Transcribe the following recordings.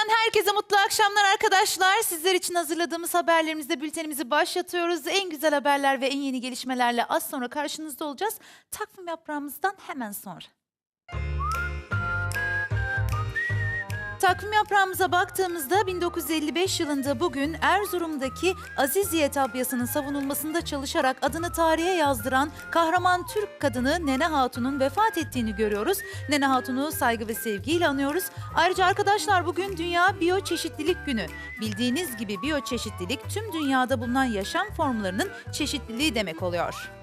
olsundan herkese mutlu akşamlar arkadaşlar. Sizler için hazırladığımız haberlerimizde bültenimizi başlatıyoruz. En güzel haberler ve en yeni gelişmelerle az sonra karşınızda olacağız. Takvim yaprağımızdan hemen sonra. Takvim yaprağımıza baktığımızda 1955 yılında bugün Erzurum'daki Aziziye Tabyası'nın savunulmasında çalışarak adını tarihe yazdıran kahraman Türk kadını Nene Hatun'un vefat ettiğini görüyoruz. Nene Hatun'u saygı ve sevgiyle anıyoruz. Ayrıca arkadaşlar bugün Dünya Biyoçeşitlilik Günü. Bildiğiniz gibi biyoçeşitlilik tüm dünyada bulunan yaşam formlarının çeşitliliği demek oluyor.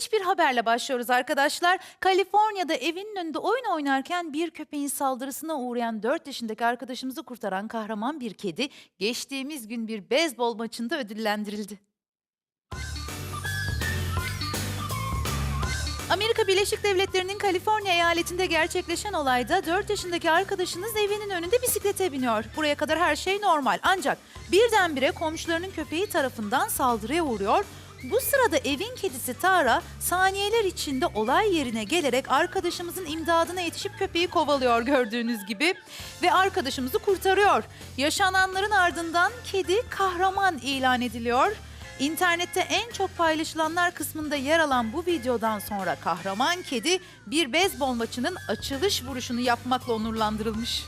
İlginç bir haberle başlıyoruz arkadaşlar. Kaliforniya'da evinin önünde oyun oynarken bir köpeğin saldırısına uğrayan 4 yaşındaki arkadaşımızı kurtaran kahraman bir kedi geçtiğimiz gün bir beyzbol maçında ödüllendirildi. Amerika Birleşik Devletleri'nin Kaliforniya eyaletinde gerçekleşen olayda 4 yaşındaki arkadaşınız evinin önünde bisiklete biniyor. Buraya kadar her şey normal ancak birdenbire komşularının köpeği tarafından saldırıya uğruyor. Bu sırada evin kedisi Tara saniyeler içinde olay yerine gelerek arkadaşımızın imdadına yetişip köpeği kovalıyor gördüğünüz gibi ve arkadaşımızı kurtarıyor. Yaşananların ardından kedi kahraman ilan ediliyor. İnternette en çok paylaşılanlar kısmında yer alan bu videodan sonra kahraman kedi bir beyzbol maçının açılış vuruşunu yapmakla onurlandırılmış.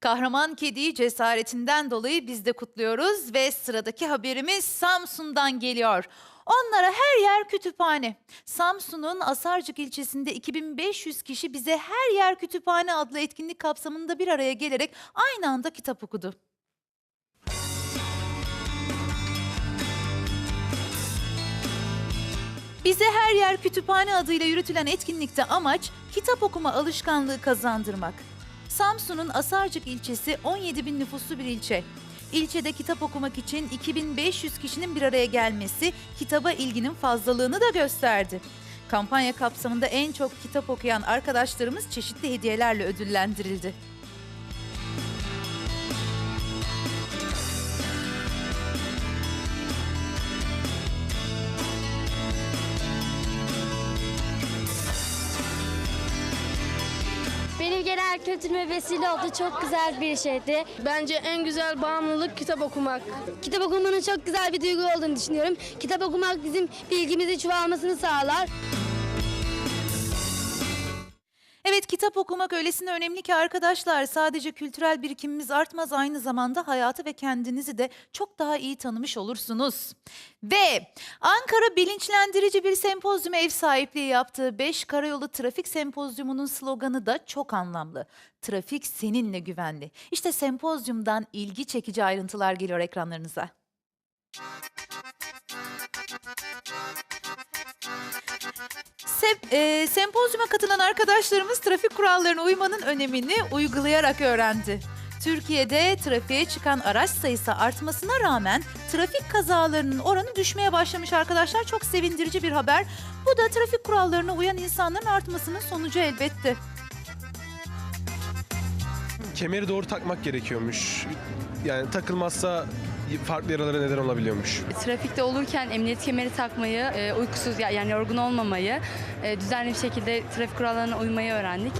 Kahraman kediyi cesaretinden dolayı biz de kutluyoruz ve sıradaki haberimiz Samsun'dan geliyor. Onlara her yer kütüphane. Samsun'un Asarcık ilçesinde 2500 kişi bize her yer kütüphane adlı etkinlik kapsamında bir araya gelerek aynı anda kitap okudu. Bize her yer kütüphane adıyla yürütülen etkinlikte amaç kitap okuma alışkanlığı kazandırmak. Samsun'un Asarcık ilçesi 17 bin nüfuslu bir ilçe. İlçede kitap okumak için 2500 kişinin bir araya gelmesi kitaba ilginin fazlalığını da gösterdi. Kampanya kapsamında en çok kitap okuyan arkadaşlarımız çeşitli hediyelerle ödüllendirildi. Genel kültürüme vesile oldu. Çok güzel bir şeydi. Bence en güzel bağımlılık kitap okumak. Kitap okumanın çok güzel bir duygu olduğunu düşünüyorum. Kitap okumak bizim bilgimizin çoğalmasını sağlar. Evet kitap okumak öylesine önemli ki arkadaşlar sadece kültürel birikimimiz artmaz aynı zamanda hayatı ve kendinizi de çok daha iyi tanımış olursunuz. Ve Ankara bilinçlendirici bir sempozyuma ev sahipliği yaptığı 5 Karayolu Trafik Sempozyumu'nun sloganı da çok anlamlı. Trafik seninle güvenli. İşte sempozyumdan ilgi çekici ayrıntılar geliyor ekranlarınıza. Sep- e, sempozyuma katılan arkadaşlarımız trafik kurallarına uymanın önemini uygulayarak öğrendi. Türkiye'de trafiğe çıkan araç sayısı artmasına rağmen trafik kazalarının oranı düşmeye başlamış arkadaşlar. Çok sevindirici bir haber. Bu da trafik kurallarına uyan insanların artmasının sonucu elbette. Kemeri doğru takmak gerekiyormuş. Yani takılmazsa farklı yaralara neden olabiliyormuş. Trafikte olurken emniyet kemeri takmayı, e, uykusuz ya- yani yorgun olmamayı, e, düzenli bir şekilde trafik kurallarına uymayı öğrendik.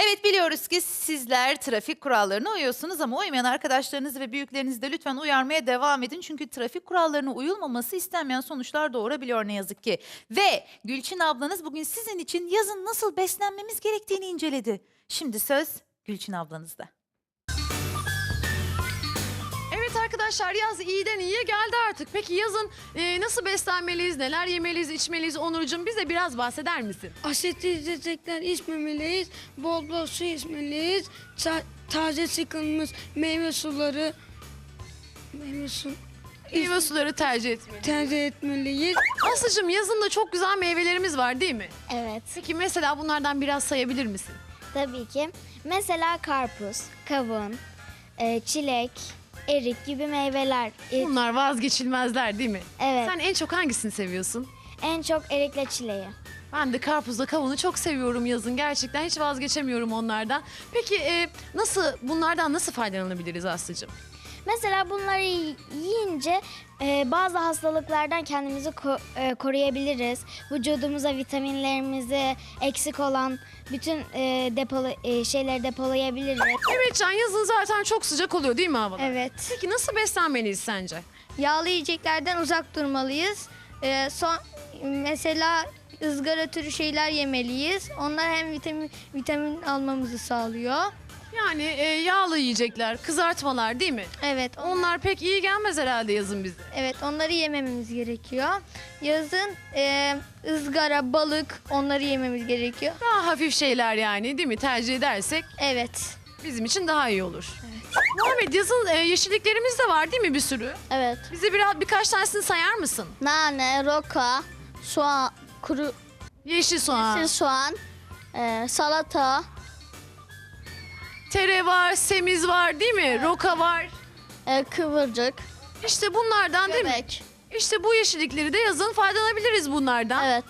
Evet biliyoruz ki sizler trafik kurallarına uyuyorsunuz ama uymayan arkadaşlarınızı ve büyüklerinizi de lütfen uyarmaya devam edin. Çünkü trafik kurallarına uyulmaması istenmeyen sonuçlar doğurabiliyor ne yazık ki. Ve Gülçin ablanız bugün sizin için yazın nasıl beslenmemiz gerektiğini inceledi. Şimdi söz Gülçin ablanızda. Arkadaşlar yaz iyiden iyiye geldi artık. Peki yazın e, nasıl beslenmeliyiz, neler yemeliyiz, içmeliyiz Onurcuğum bize biraz bahseder misin? Asitli içecekler içmemeliyiz. Bol bol su içmeliyiz. Ça- taze sıkılmış meyve suları meyve su Meyve suları tercih etmeliyiz. tercih etmeliyiz. Aslıcığım yazın da çok güzel meyvelerimiz var değil mi? Evet, Peki mesela bunlardan biraz sayabilir misin? tabii ki. Mesela karpuz, kavun, e, çilek, erik gibi meyveler. E, Bunlar vazgeçilmezler değil mi? evet, Sen en çok hangisini seviyorsun? en çok erikle çileği. Ben de karpuzla kavunu çok seviyorum yazın. Gerçekten hiç vazgeçemiyorum onlardan. Peki e, nasıl bunlardan nasıl faydalanabiliriz Aslı'cığım? Mesela bunları yiyince e, bazı hastalıklardan kendimizi ko- e, koruyabiliriz. Vücudumuza vitaminlerimizi eksik olan bütün e, depolu e, şeyleri depolayabiliriz. Mehmetcan yazın zaten çok sıcak oluyor değil mi havalar? Evet. Peki nasıl beslenmeliyiz sence? Yağlı yiyeceklerden uzak durmalıyız. Ee, son mesela ızgara türü şeyler yemeliyiz. Onlar hem vitamin vitamin almamızı sağlıyor. Yani e, yağlı yiyecekler, kızartmalar değil mi? Evet, on- Onlar pek iyi gelmez herhalde yazın bize. evet onları yemememiz gerekiyor. Yazın e, ızgara, balık onları yememiz gerekiyor. Daha hafif şeyler yani değil mi? Tercih edersek Evet. bizim için daha iyi olur. Muhammed yazın e, yeşilliklerimiz de var değil mi bir sürü? Evet. Bize biraz birkaç tanesini sayar mısın? Nane, roka, soğan, kuru Yeşil soğan, soğan, e, salata, tere var, semiz var değil mi? Roka var. e, kıvırcık, İşte bunlardan değil mi? göbek. İşte bu yeşillikleri de yazın faydalanabiliriz bunlardan. Evet.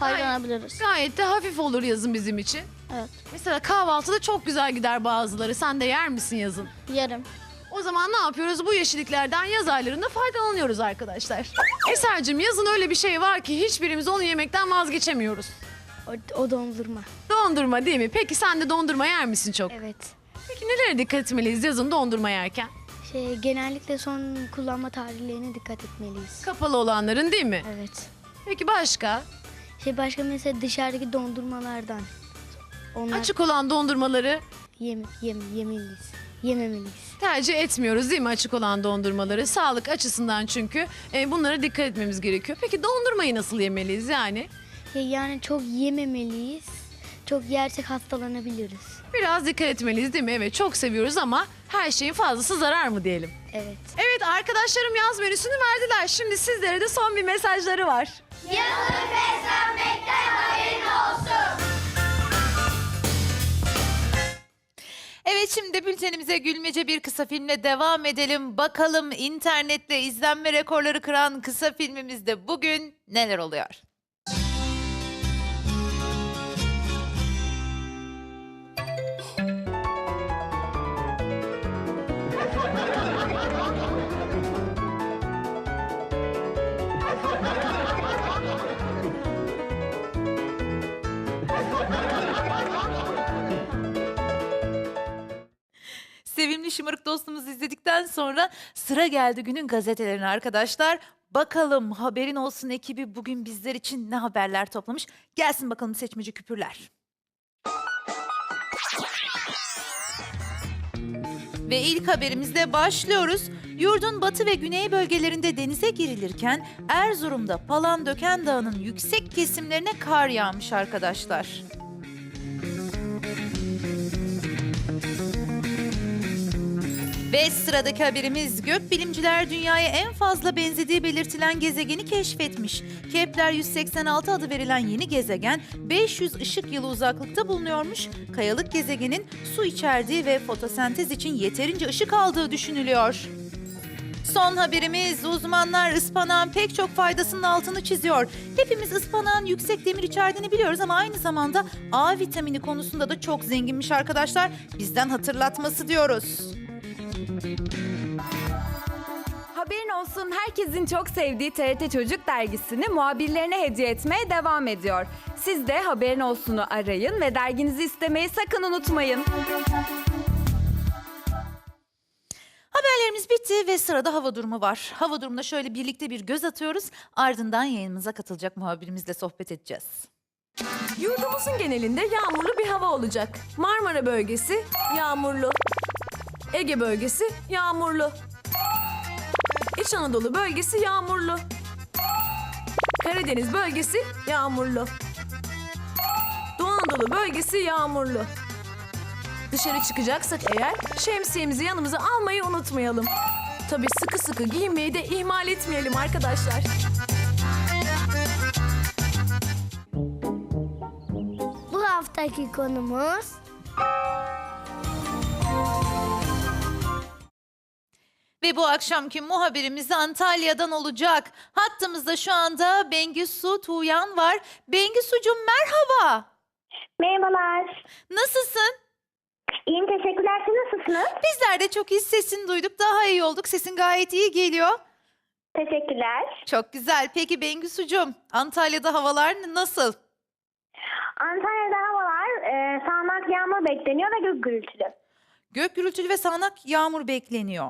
Faydalanabiliriz. Gayet de hafif olur yazın bizim için. Evet. Mesela kahvaltıda çok güzel gider bazıları. Sen de yer misin yazın? Yarım. O zaman ne yapıyoruz? Bu yeşilliklerden yaz aylarında faydalanıyoruz arkadaşlar. Eser'cim yazın öyle bir şey var ki hiçbirimiz onu yemekten vazgeçemiyoruz. O, o dondurma. Dondurma değil mi? Peki sen de dondurma yer misin çok? Evet. Peki nelere dikkat etmeliyiz yazın dondurma yerken? Şey, genellikle son kullanma tarihlerine dikkat etmeliyiz. Kapalı olanların değil mi? Evet. Peki başka? Şey başka mesela dışarıdaki dondurmalardan. Onlar Açık olan dondurmaları yem, yem, yemeliyiz. Yememeliyiz. tercih etmiyoruz değil mi açık olan dondurmaları? Sağlık açısından çünkü e, bunlara dikkat etmemiz gerekiyor. Peki dondurmayı nasıl yemeliyiz yani? Şey, yani çok yememeliyiz. Çok yersek hastalanabiliriz. Biraz dikkat etmeliyiz değil mi? Evet çok seviyoruz ama her şeyin fazlası zarar mı diyelim? Evet. Evet arkadaşlarım yaz menüsünü verdiler. Şimdi sizlere de son bir mesajları var. Evet şimdi bültenimize gülmece bir kısa filmle devam edelim. Bakalım internette izlenme rekorları kıran kısa filmimizde bugün neler oluyor? Şımarık dostumuzu izledikten sonra sıra geldi günün gazetelerine arkadaşlar. Bakalım haberin olsun ekibi bugün bizler için ne haberler toplamış. Gelsin bakalım seçmeci küpürler. Ve ilk haberimizle başlıyoruz. Yurdun batı ve güney bölgelerinde denize girilirken Erzurum'da Palandöken Dağı'nın yüksek kesimlerine kar yağmış arkadaşlar. Ve sıradaki haberimiz gökbilimciler dünyaya en fazla benzediği belirtilen gezegeni keşfetmiş. Kepler 186 adı verilen yeni gezegen 500 ışık yılı uzaklıkta bulunuyormuş. Kayalık gezegenin su içerdiği ve fotosentez için yeterince ışık aldığı düşünülüyor. Son haberimiz uzmanlar ıspanağın pek çok faydasının altını çiziyor. Hepimiz ıspanağın yüksek demir içerdiğini biliyoruz ama aynı zamanda A vitamini konusunda da çok zenginmiş arkadaşlar. Bizden hatırlatması diyoruz. Haberin olsun herkesin çok sevdiği TRT Çocuk dergisini muhabirlerine hediye etmeye devam ediyor. Siz de Haberin Olsun'u arayın ve derginizi istemeyi sakın unutmayın. Haberlerimiz bitti ve sırada hava durumu var. Hava durumuna şöyle birlikte bir göz atıyoruz. Ardından yayınımıza katılacak muhabirimizle sohbet edeceğiz. Yurdumuzun genelinde yağmurlu bir hava olacak. Marmara bölgesi yağmurlu. Ege bölgesi yağmurlu. İç Anadolu bölgesi yağmurlu. Karadeniz bölgesi yağmurlu. Doğu Anadolu bölgesi yağmurlu. Dışarı çıkacaksak eğer şemsiyemizi yanımıza almayı unutmayalım. Tabii sıkı sıkı giyinmeyi de ihmal etmeyelim arkadaşlar. Bu haftaki konumuz Ve bu akşamki muhabirimiz Antalya'dan olacak. Hattımızda şu anda Bengisu Tuğyan var. Bengisu'cum merhaba. Merhabalar. Nasılsın? İyiyim teşekkürler. Siz nasılsınız? Bizler de çok iyi sesini duyduk. Daha iyi olduk. Sesin gayet iyi geliyor. Teşekkürler. Çok güzel. Peki Bengisu'cum Antalya'da havalar nasıl? Antalya'da havalar e, sağanak yağmur bekleniyor ve gök gürültülü. Gök gürültülü ve sağanak yağmur bekleniyor.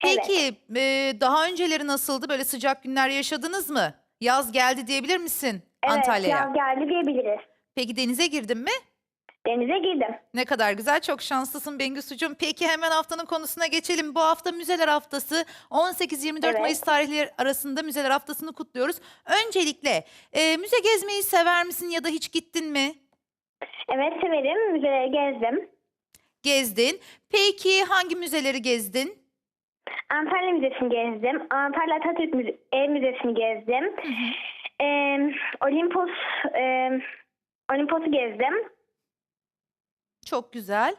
Peki e, daha önceleri nasıldı? Böyle sıcak günler yaşadınız mı? Yaz geldi diyebilir misin Evet Antalya'ya? yaz geldi diyebiliriz. Peki denize girdin mi? Denize girdim. Ne kadar güzel, çok şanslısın Bengüsücüğüm. Peki hemen haftanın konusuna geçelim. Bu hafta Müzeler Haftası 18-24 Evet. Mayıs tarihleri arasında Müzeler Haftası'nı kutluyoruz. Öncelikle e, müze gezmeyi sever misin ya da hiç gittin mi? Evet severim. Müzeleri gezdim. Gezdin. Peki hangi müzeleri gezdin? Antalya Müzesi'ni gezdim. Antalya Atatürk Müze- Ev Müzesi'ni gezdim. E, Olimpos e, Olimpos'u gezdim. Çok güzel.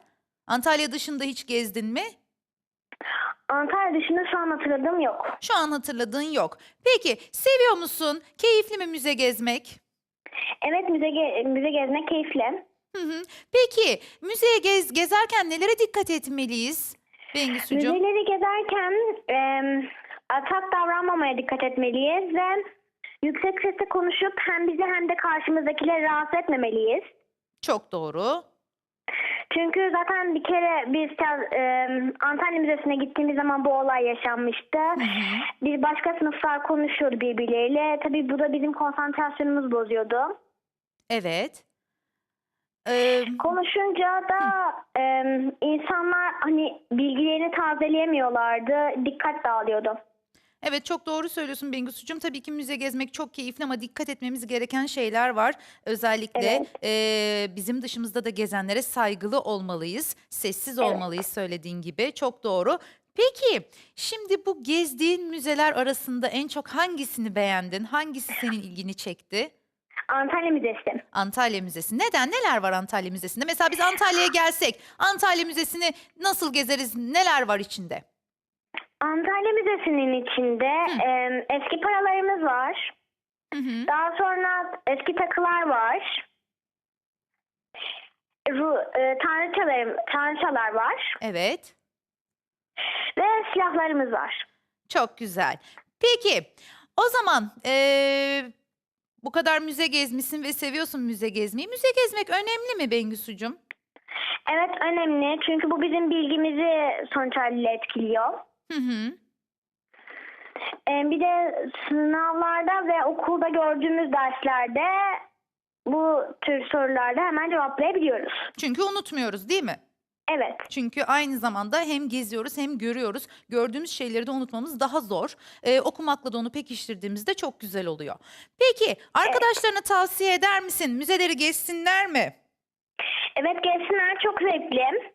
Antalya dışında hiç gezdin mi? Antalya dışında şu an hatırladığım yok. Şu an hatırladığın yok. Peki seviyor musun? Keyifli mi müze gezmek? Evet müze, ge- müze gezmek keyifli. Hı hı. Peki müzeye gez gezerken nelere dikkat etmeliyiz? Bengüsücüğüm. Müzeleri gezerken e, atak davranmamaya dikkat etmeliyiz ve yüksek sesle konuşup hem bizi hem de karşımızdakileri rahatsız etmemeliyiz. Çok doğru. Çünkü zaten bir kere biz e, Antalya Müzesi'ne gittiğimiz zaman bu olay yaşanmıştı. Bir başka sınıflar konuşuyordu birbirleriyle. Tabii bu da bizim konsantrasyonumuzu bozuyordu. Evet. Ee, Konuşunca da e, insanlar hani bilgilerini tazeleyemiyorlardı. Dikkat dağılıyordu. evet çok doğru söylüyorsun Bengüsücüğüm. Tabii ki müze gezmek çok keyifli ama dikkat etmemiz gereken şeyler var. Özellikle ee, bizim dışımızda da gezenlere saygılı olmalıyız. Sessiz olmalıyız söylediğin gibi. Çok doğru. Peki şimdi bu gezdiğin müzeler arasında en çok hangisini beğendin? Hangisi senin ilgini çekti? Antalya Müzesi. Antalya Müzesi. Neden? Neler var Antalya Müzesi'nde? Mesela biz Antalya'ya gelsek Antalya Müzesi'ni nasıl gezeriz? Neler var içinde? Antalya Müzesi'nin içinde e, eski paralarımız var. Hı hı. Daha sonra eski takılar var. Ru, e, tanrıçalarım, tanrıçalar var. Evet. Ve silahlarımız var. Çok güzel. Peki o zaman eee, bu kadar müze gezmişsin ve seviyorsun müze gezmeyi. Müze gezmek önemli mi Bengüsücüm? Evet önemli çünkü bu bizim bilgimizi sonuç haliyle etkiliyor. Hı hı. E, bir de sınavlarda ve okulda gördüğümüz derslerde bu tür sorularda hemen cevaplayabiliyoruz. Çünkü unutmuyoruz değil mi? Evet. Çünkü aynı zamanda hem geziyoruz hem görüyoruz. Gördüğümüz şeyleri de unutmamız daha zor. Ee, okumakla da onu pekiştirdiğimizde çok güzel oluyor. Peki arkadaşlarına tavsiye eder misin? Müzeleri gezsinler mi? Evet gezsinler çok zevkli.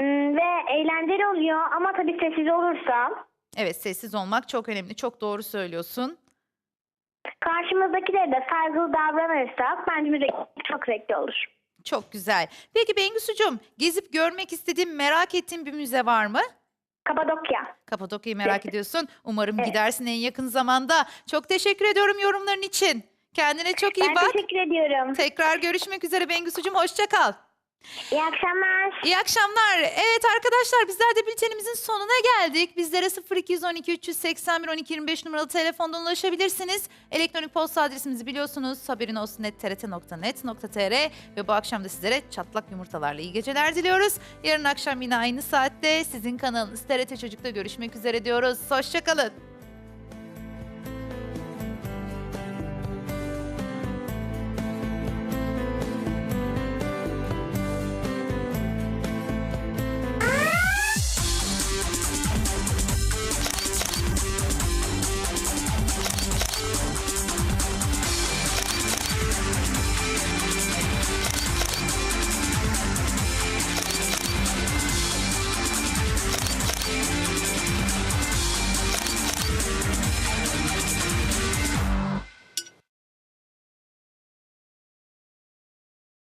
Hmm, Ve eğlenceli oluyor ama tabii sessiz olursa Evet sessiz olmak çok önemli. Çok doğru söylüyorsun. karşımızdakilere de saygılı davranırsak bence müze çok zevkli olur. Çok güzel. Peki Bengüsücüm gezip görmek istediğin merak ettiğin bir müze var mı? Kapadokya. Kapadokya'yı merak ediyorsun. Umarım Evet. gidersin en yakın zamanda. Çok teşekkür ediyorum yorumların için. Kendine çok iyi Ben bak. teşekkür ediyorum. Tekrar görüşmek üzere Bengüsücüm. Hoşça kal. İyi akşamlar. İyi akşamlar. Evet arkadaşlar bizler de bültenimizin sonuna geldik. Bizlere 0212 381 12 25 numaralı telefondan ulaşabilirsiniz. Elektronik posta adresimizi biliyorsunuz. Haberin olsun trt.net.tr ve bu akşam da sizlere çatlak yumurtalarla iyi geceler diliyoruz. Yarın akşam yine aynı saatte sizin kanalınız TRT Çocuk'ta görüşmek üzere diyoruz. Hoşçakalın.